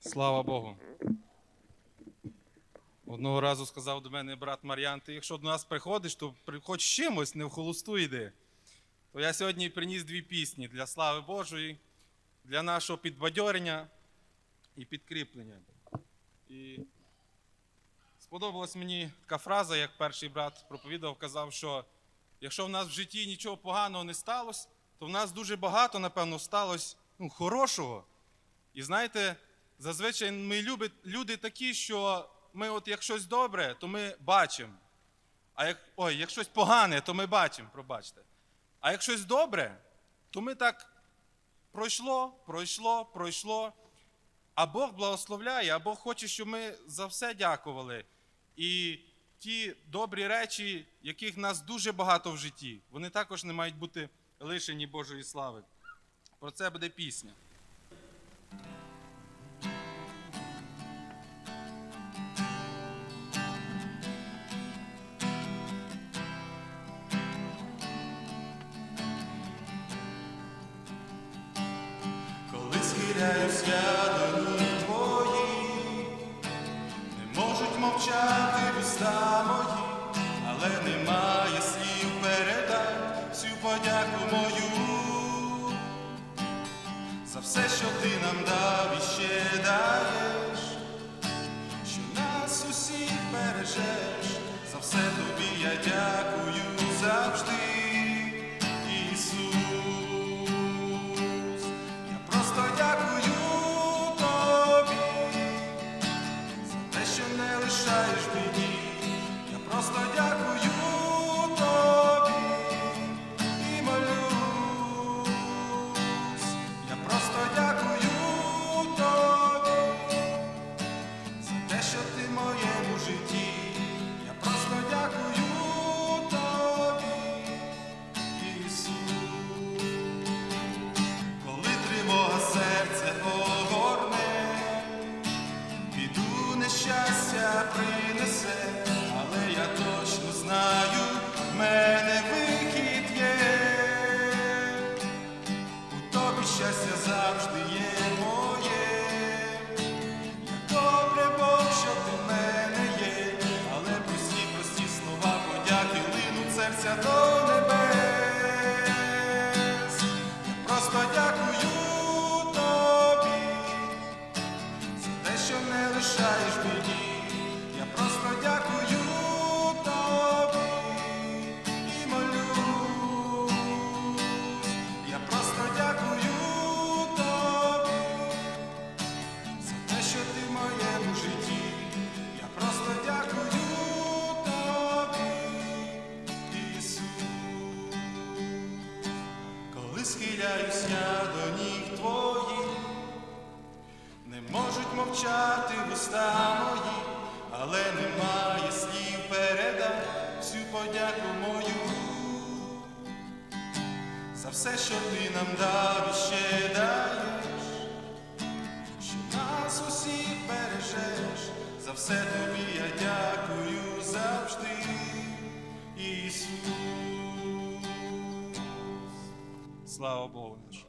Слава Богу. Одного разу сказав до мене брат Мар'ян, ти якщо до нас приходиш, то з чимось, не в холосту йди. То я сьогодні приніс дві пісні для слави Божої, для нашого підбадьорення і підкріплення. І сподобалась мені така фраза, як перший брат проповідав, казав, що якщо в нас в житті нічого поганого не сталося, то в нас дуже багато, напевно, сталося ну, хорошого. І знаєте, зазвичай ми люби, люди такі, що ми, от як щось добре, то ми бачимо. А як, ой, як щось погане, то ми бачимо, пробачте. А як щось добре, то ми так пройшло, пройшло, пройшло. А Бог благословляє, а Бог хоче, щоб ми за все дякували. І ті добрі речі, яких нас дуже багато в житті, вони також не мають бути лишені Божої слави. Про це буде пісня. Мовчати мої, але немає слів передай всю подяку мою за все, що ти нам дав щастя завжди є моє. Добре Бог, що ти мене є, але прості, прості слова подяки линуть серця до небес. Просто дякую тобі за те, що не лишаєш мені. Коли схиляюсь я до ніг твоїх, не можуть мовчати вуста мої, але немає слів передати всю подяку мою. За все, що ти нам дав і ще даєш, що нас усіх бережеш, за все тобі я дякую завжди, Слава Богу нашому.